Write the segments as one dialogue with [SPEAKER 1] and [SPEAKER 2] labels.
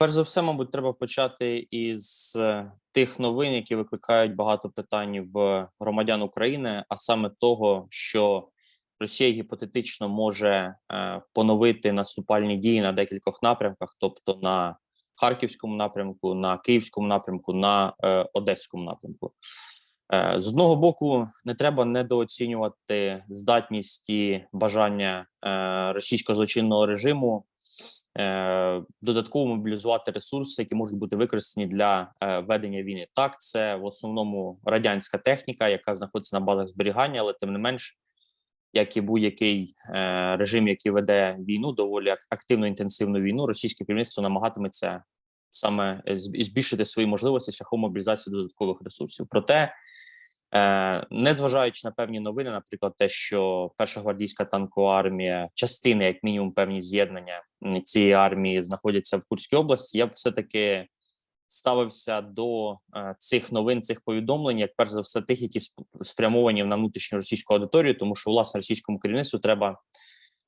[SPEAKER 1] Перш за все, мабуть, треба почати із е, тих новин, які викликають багато питань в громадян України, а саме того, що Росія гіпотетично може е, поновити наступальні дії на декількох напрямках, тобто на Харківському напрямку, на Київському напрямку, на е, Одеському напрямку. З одного боку, не треба недооцінювати здатність і бажання російського злочинного режиму додатково мобілізувати ресурси, які можуть бути використані для е, ведення війни. Так, це в основному радянська техніка, яка знаходиться на базах зберігання, але тим не менш, як і будь-який е, режим, який веде війну, доволі ак- активну інтенсивну війну, російське керівництво намагатиметься саме е, збільшити свої можливості шляхом мобілізації додаткових ресурсів. Проте, е, незважаючи на певні новини, наприклад, те, що перша гвардійська танкова армія, частини, як мінімум, певні з'єднання цієї армії знаходяться в Курській області, я б все таки ставився до е, цих новин, цих повідомлень, як перш за все, тих, які сп- спрямовані на внутрішню російську аудиторію, тому що власне російському керівництву треба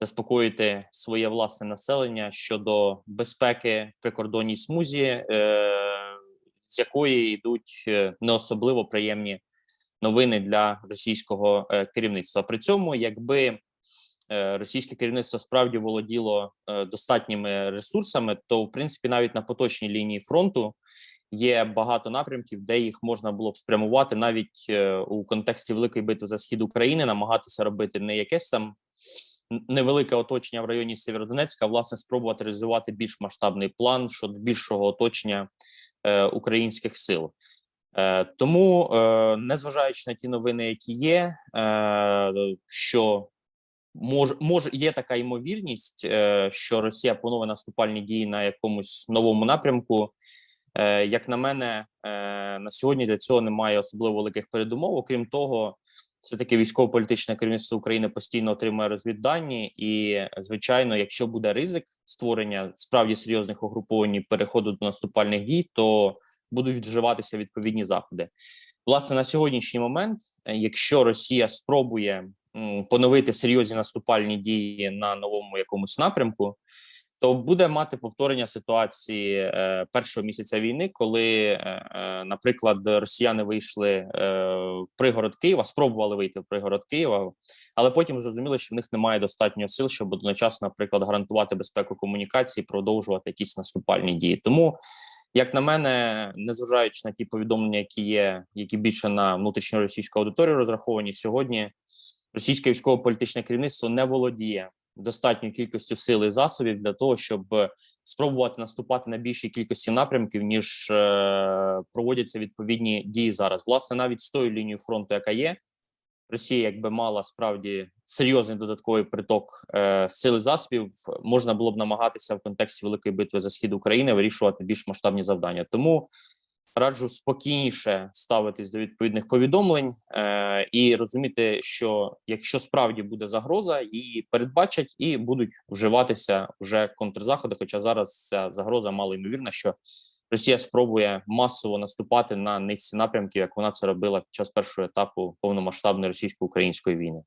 [SPEAKER 1] заспокоїти своє власне населення щодо безпеки в прикордонній смузі, е, з якої йдуть е, не особливо приємні новини для російського е, керівництва. При цьому, якби е, російське керівництво справді володіло е, достатніми ресурсами, то в принципі навіть на поточній лінії фронту є багато напрямків, де їх можна було б спрямувати навіть у контексті великої битви за схід України, намагатися робити не якесь там невелике оточення в районі Сєвєродонецька, власне спробувати реалізувати більш масштабний план щодо більшого оточення е, українських сил. Е, тому, е, незважаючи на ті новини, які є, е, що може, може є така ймовірність, що Росія поновить наступальні дії на якомусь новому напрямку. Як на мене, на сьогодні для цього немає особливо великих передумов. Окрім того, все таки військово-політичне керівництво України постійно отримує розвіддані, і звичайно, якщо буде ризик створення справді серйозних угруповань переходу до наступальних дій, то будуть вживатися відповідні заходи. Власне, на сьогоднішній момент, е, якщо Росія спробує поновити серйозні наступальні дії на новому якомусь напрямку, то буде мати повторення ситуації е, першого місяця війни, коли, е, наприклад, росіяни вийшли в пригород Києва, спробували вийти в пригород Києва, але потім зрозуміли, що в них немає достатньо сил, щоб одночасно, наприклад, гарантувати безпеку комунікації, продовжувати якісь наступальні дії. Тому як на мене, незважаючи на ті повідомлення, які є, які більше на внутрішню російську аудиторію розраховані сьогодні, російське військово-політичне керівництво не володіє достатньою кількістю сил і засобів для того, щоб спробувати наступати на більшій кількості напрямків, ніж е, проводяться відповідні дії зараз. Власне, навіть з тою лінією фронту, яка є, Росія, якби мала справді серйозний додатковий приток е, сил і засобів, можна було б намагатися в контексті великої битви за схід України вирішувати більш масштабні завдання. Тому раджу спокійніше ставитись до відповідних повідомлень е, і розуміти, що якщо справді буде загроза, її передбачать і будуть вживатися вже контрзаходи. Хоча зараз ця загроза мало ймовірна, що Росія спробує масово наступати на низці напрямків, як вона це робила під час першого етапу повномасштабної російсько-української війни.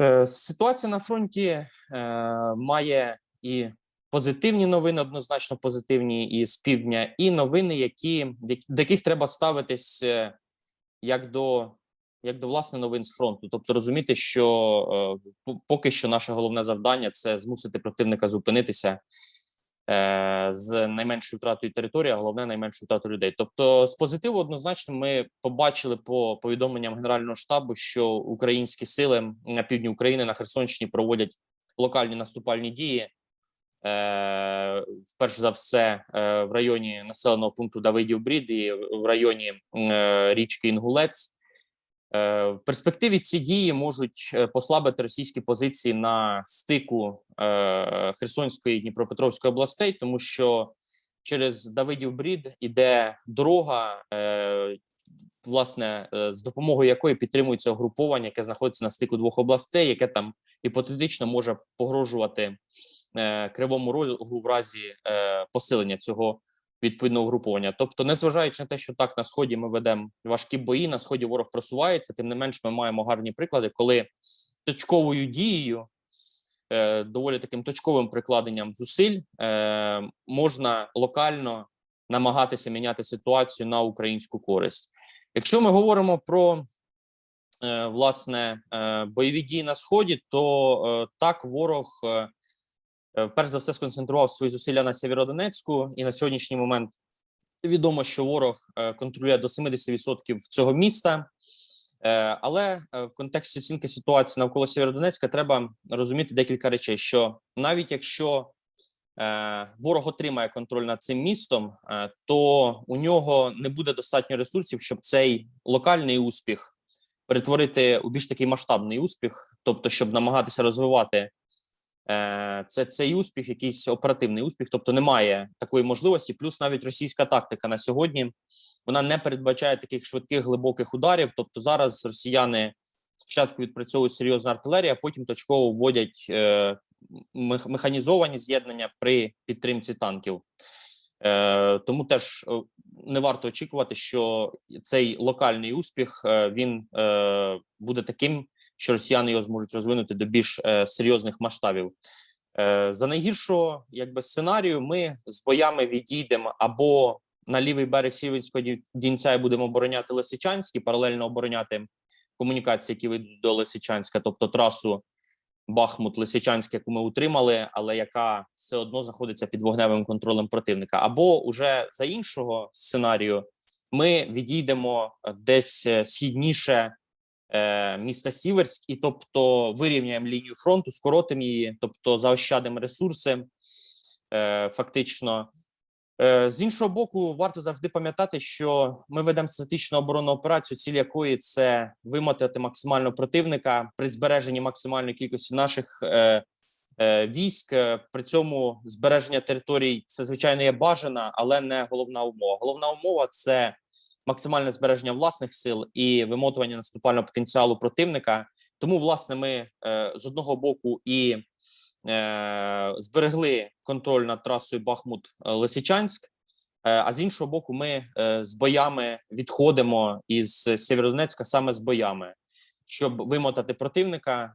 [SPEAKER 1] Е, Ситуація на фронті е, має і позитивні новини, однозначно позитивні, і з півдня, і новини, які до яких треба ставитись е, як до як до власне новин з фронту. Тобто розуміти, що е, поки що наше головне завдання це змусити противника зупинитися е, з найменшою втратою території, а головне найменшою втратою людей. Тобто, з позитиву однозначно ми побачили по повідомленням Генерального штабу, що українські сили на півдні України на Херсонщині проводять локальні наступальні дії. Е, перш за все, е, в районі населеного пункту Давидів Брід і в районі е, річки Інгулець. Е, В перспективі ці дії можуть е, послабити російські позиції на стику е, Херсонської і Дніпропетровської областей, тому що через Давидів Брід іде дорога, власне, з допомогою якої підтримується угруповання, яке знаходиться на стику двох областей, яке там гіпотетично може погрожувати кривому рогу в разі посилення цього відповідного угруповання. Тобто, незважаючи на те, що так на сході ми ведемо важкі бої, на сході ворог просувається. Тим не менш, ми маємо гарні приклади, коли точковою дією, е, доволі таким точковим прикладенням зусиль е, можна локально намагатися міняти ситуацію на українську користь. Якщо ми говоримо про е, власне е, бойові дії на сході, то е, так ворог е, перш за все сконцентрував свої зусилля на Сєвєродонецьку, і на сьогоднішній момент відомо, що ворог е, контролює до 70% цього міста. Е, Але е, в контексті оцінки ситуації навколо Сєвєродонецька треба розуміти декілька речей: що навіть якщо е, ворог отримає контроль над цим містом, е, то у нього не буде достатньо ресурсів, щоб цей локальний успіх перетворити у більш такий масштабний успіх, тобто, щоб намагатися розвивати е, це цей успіх, якийсь оперативний успіх, тобто немає такої можливості. Плюс навіть російська тактика на сьогодні вона не передбачає таких швидких глибоких ударів. Тобто, зараз росіяни спочатку відпрацьовують серйозну артилерію, а потім точково вводять е, механізовані з'єднання при підтримці танків. Е, тому теж е, не варто очікувати, що цей локальний успіх е, він е, буде таким, що росіяни його зможуть розвинути до більш е, серйозних масштабів. Е, за найгіршого, якби сценарію, ми з боями відійдемо або на лівий берег Сіверського Ді- Дінця і будемо обороняти Лисичанський, паралельно обороняти комунікації, які ведуть до Лисичанська, тобто трасу Бахмут Лисичанськ, яку ми утримали, але яка все одно знаходиться під вогневим контролем противника. Або уже за іншого сценарію ми відійдемо е, десь е, східніше міста Сіверськ, і тобто вирівняємо лінію фронту, скоротимо її, тобто заощадимо ресурси. Е, фактично, Е, З іншого боку, варто завжди пам'ятати, що ми ведемо стратегічну оборонну операцію, ціль якої це вимотати максимально противника при збереженні максимальної кількості наших е, е, військ. Е, При цьому збереження територій це звичайно є бажана, але не головна умова. Головна умова це максимальне збереження власних сил і вимотування наступального потенціалу противника. Тому, власне, ми е, з одного боку і е, зберегли контроль над трасою Бахмут-Лисичанськ. е, А з іншого боку, ми з боями відходимо із Сєвєродонецька саме з боями, щоб вимотати противника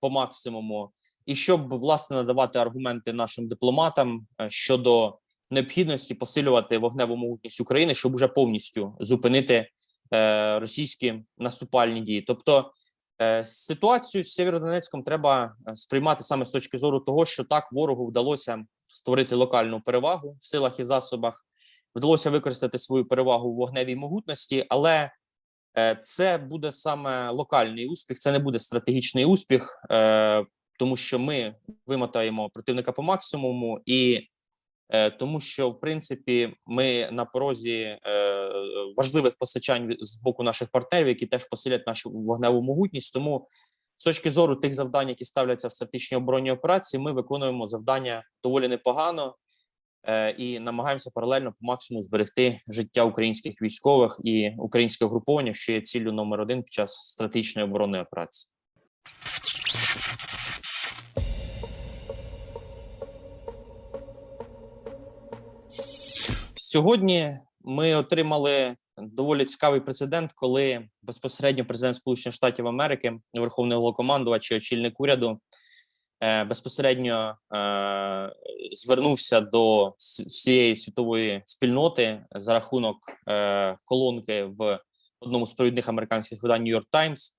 [SPEAKER 1] по максимуму, і щоб власне надавати аргументи нашим дипломатам щодо необхідності посилювати вогневу могутність України, щоб уже повністю зупинити е, російські наступальні дії. Тобто Е, Ситуацію з Сєвєродонецьком треба е, сприймати саме з точки зору того, що так ворогу вдалося створити локальну перевагу в силах і засобах, вдалося використати свою перевагу в вогневій могутності, але е, це буде саме локальний успіх, це не буде стратегічний успіх, е, тому що ми вимотаємо противника по максимуму і. Е, Тому що в принципі ми на порозі е, важливих постачань з боку наших партнерів, які теж посилять нашу вогневу могутність. Тому з точки зору тих завдань, які ставляться в стратегічній оборонній операції, ми виконуємо завдання доволі непогано е, і намагаємося паралельно по максимуму зберегти життя українських військових і українських груповання, що є ціллю номер один під час стратегічної оборонної операції. Сьогодні ми отримали доволі цікавий прецедент, коли безпосередньо президент Сполучених Штатів Америки, Верховний Головнокомандувач і очільник уряду е, безпосередньо е, звернувся до всієї світової спільноти за рахунок е, колонки в одному з провідних американських видань New York Times,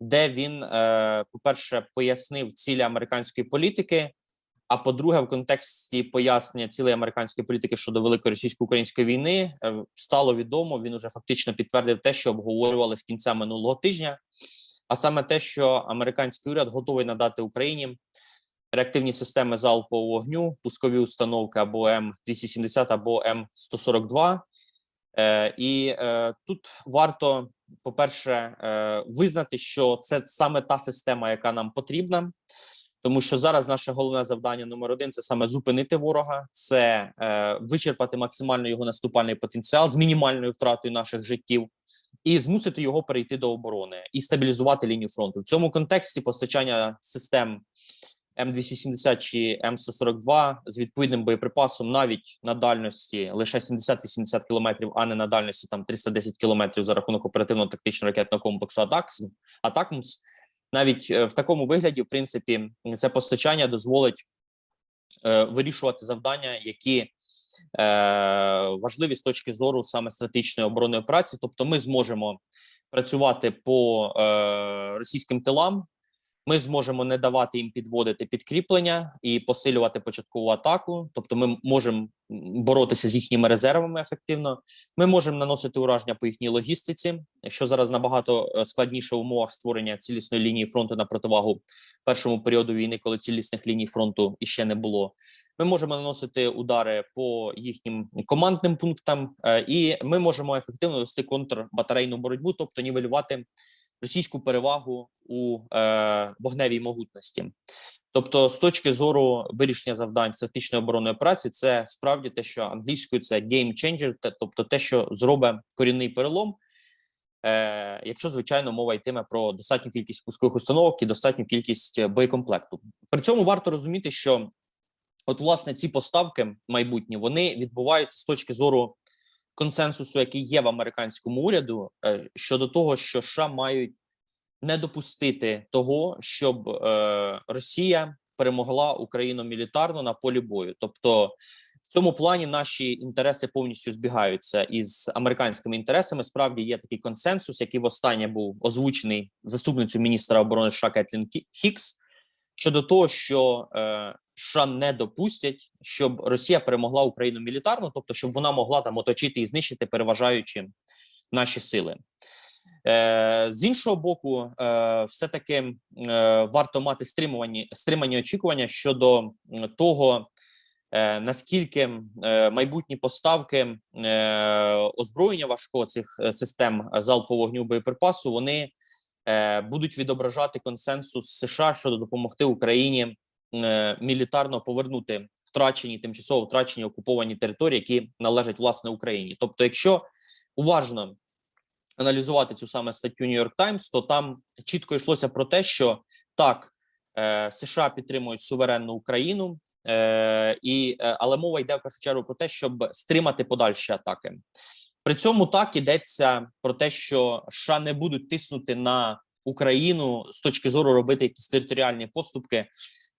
[SPEAKER 1] де він, е, по-перше, пояснив цілі американської політики. А по-друге, в контексті пояснення цілої американської політики щодо великої російсько-української війни е, стало відомо. Він уже фактично підтвердив те, що обговорювали з кінця минулого тижня, а саме те, що американський уряд готовий надати Україні реактивні системи залпового вогню, пускові установки або М 270 або М 142 Е, і е, тут варто, по-перше, е, визнати, що це саме та система, яка нам потрібна. Тому що зараз наше головне завдання номер один це саме зупинити ворога, це е, вичерпати максимально його наступальний потенціал з мінімальною втратою наших життів, і змусити його перейти до оборони і стабілізувати лінію фронту. В цьому контексті постачання систем М270 чи М142 з відповідним боєприпасом навіть на дальності лише 70-80 кілометрів, а не на дальності там 310 кілометрів за рахунок оперативного тактичного ракетного комплексу «Атакс», «Атакмс». Навіть е, в такому вигляді, в принципі, це постачання дозволить е, вирішувати завдання, які е, важливі з точки зору саме стратегічної оборонної праці, Тобто, ми зможемо працювати по російським тилам. Ми зможемо не давати їм підводити підкріплення і посилювати початкову атаку. Тобто, ми можемо боротися з їхніми резервами ефективно. Ми можемо наносити ураження по їхній логістиці, що зараз набагато е, складніше в умовах створення цілісної лінії фронту на противагу першому періоду війни, коли цілісних ліній фронту іще не було. Ми можемо наносити удари по їхнім командним пунктам, е, і ми можемо ефективно вести контрбатарейну боротьбу, тобто нівелювати російську перевагу у е, вогневій могутності. Тобто, з точки зору вирішення завдань стратегічної оборонної операції, це справді те, що англійською це game changer, тобто те, що зробить корінний перелом. Е, якщо звичайно мова йтиме про достатню кількість пускових установок і достатню кількість е, боєкомплекту, при цьому варто розуміти, що от власне ці поставки майбутні вони відбуваються з точки зору консенсусу, який є в американському уряду, е, щодо того, що США мають не допустити того, щоб е, Росія перемогла Україну мілітарно на полі бою. Тобто, в цьому плані наші інтереси повністю збігаються із американськими інтересами. Справді є такий консенсус, який востаннє був озвучений заступницю міністра оборони США Кетлін Хікс щодо того, що е, США не допустять, щоб Росія перемогла Україну мілітарно, тобто щоб вона могла там оточити і знищити переважаючи наші сили. Е, з іншого боку, е, все таки е, варто мати стримувані стримані очікування щодо того, е, наскільки е, майбутні поставки е, озброєння важкого цих систем залпового вогню боєприпасу вони будуть відображати консенсус США щодо допомогти Україні е, мілітарно повернути втрачені тимчасово втрачені окуповані території, які належать власне Україні. Тобто, якщо уважно аналізувати цю саме статтю York Times, то там чітко йшлося про те, що так е, США підтримують суверенну Україну, е, і е, але мова йде в першу чергу про те, щоб стримати подальші атаки. При цьому так ідеться про те, що США не будуть тиснути на Україну з точки зору робити якісь територіальні поступки,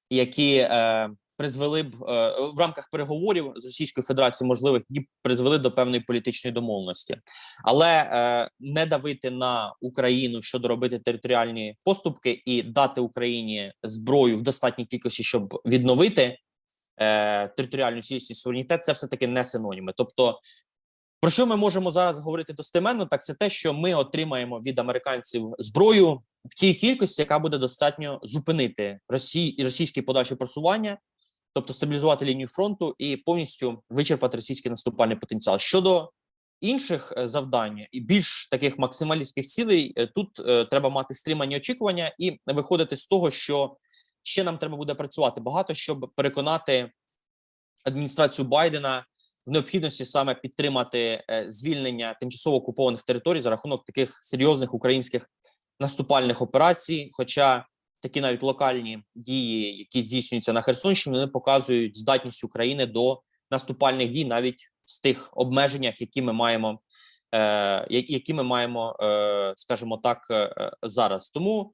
[SPEAKER 1] які е, призвели б е, в рамках переговорів з Російською Федерацією, можливо, які призвели до певної політичної домовленості, але е, не давити на Україну щодо робити територіальні поступки і дати Україні зброю в достатній кількості, щоб відновити е, територіальну цілісність суверенітет, це все таки не синоніми. Тобто, про що ми можемо зараз говорити достеменно? Так це те, що ми отримаємо від американців зброю в тій кількості, яка буде достатньо зупинити Росії російське подальше просування, тобто стабілізувати лінію фронту і повністю вичерпати російський наступальний потенціал. Щодо інших е, завдань і більш таких максималістських цілей, е, тут е, треба мати стримані очікування і виходити з того, що ще нам треба буде працювати багато, щоб переконати адміністрацію Байдена в необхідності саме підтримати е, звільнення тимчасово окупованих територій за рахунок таких серйозних українських наступальних операцій. Хоча такі навіть локальні дії, які здійснюються на Херсонщині, вони показують здатність України до наступальних дій навіть з тих обмеженнях, які ми маємо, е, які ми маємо, е, скажімо так, зараз. Тому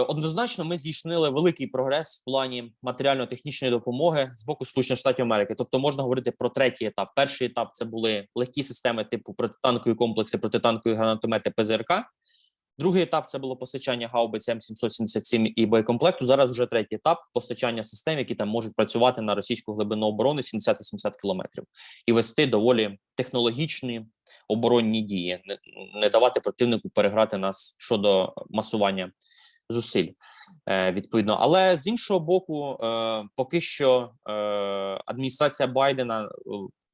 [SPEAKER 1] Однозначно, ми здійснили великий прогрес в плані матеріально-технічної допомоги з боку Сполучених Штатів Америки. Тобто, можна говорити про третій етап. Перший етап це були легкі системи типу протитанкові комплекси, протитанкові гранатомети ПЗРК. Другий етап це було постачання гаубиць М777 і боєкомплекту. Зараз вже третій етап постачання систем, які там можуть працювати на російську глибину оборони 70-80 кілометрів і вести доволі технологічні оборонні дії, не давати противнику переграти нас щодо масування зусиль е, відповідно. Але з іншого боку, е, поки що е, адміністрація Байдена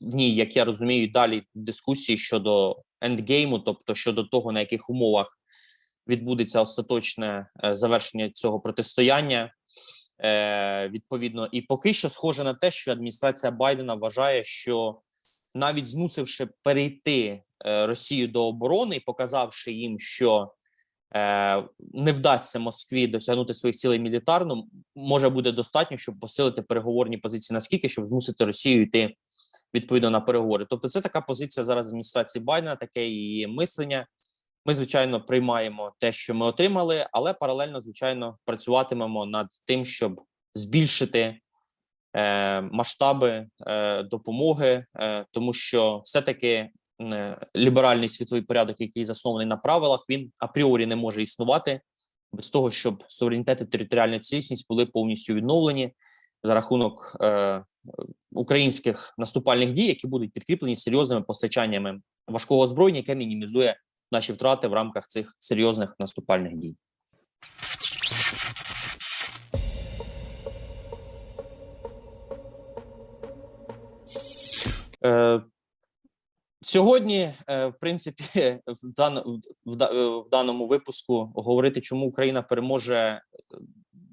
[SPEAKER 1] в ній, як я розумію, далі дискусії щодо ендгейму, тобто щодо того, на яких умовах відбудеться остаточне завершення цього протистояння. Відповідно, і поки що схоже на те, що адміністрація Байдена вважає, що навіть змусивши перейти Росію до оборони показавши їм, що не вдасться Москві досягнути своїх цілей мілітарно, може буде достатньо, щоб посилити переговорні позиції наскільки, щоб змусити Росію йти відповідно на переговори. Тобто, це така позиція зараз адміністрації Байдена, таке її мислення. Ми, звичайно, приймаємо те, що ми отримали, але паралельно, звичайно, працюватимемо над тим, щоб збільшити е, масштаби е, допомоги, е, тому що все-таки е, ліберальний світовий порядок, який заснований на правилах, він апріорі не може існувати без того, щоб суверенітет і територіальна цілісність були повністю відновлені за рахунок е, українських наступальних дій, які будуть підкріплені серйозними постачаннями важкого озброєння, яке мінімізує наші втрати в рамках цих серйозних наступальних дій. Е, Сьогодні, е, в принципі, е, в даному випуску говорити, чому Україна переможе е,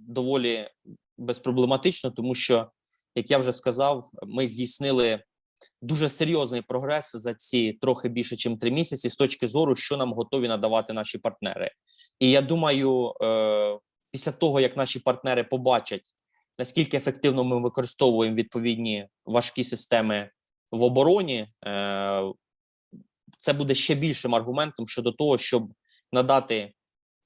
[SPEAKER 1] доволі безпроблематично, тому що, як я вже сказав, ми здійснили дуже серйозний прогрес за ці трохи більше, ніж три місяці, з точки зору, що нам готові надавати наші партнери. І я думаю, після того як наші партнери побачать, наскільки ефективно ми використовуємо відповідні важкі системи в обороні, це буде ще більшим аргументом щодо того, щоб надати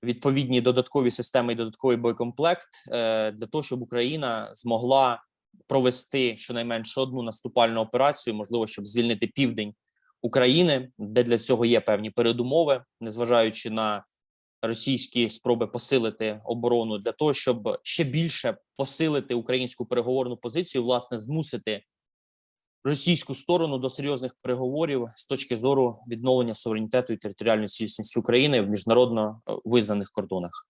[SPEAKER 1] відповідні додаткові системи і додатковий боєкомплект е, для того, щоб Україна змогла провести щонайменше одну наступальну операцію, можливо, щоб звільнити південь України, де для цього є певні передумови, незважаючи на російські спроби посилити оборону. Для того, щоб ще більше посилити українську переговорну позицію, власне, змусити російську сторону до серйозних переговорів з точки зору відновлення суверенітету і територіальної цілісності України в міжнародно е, визнаних кордонах.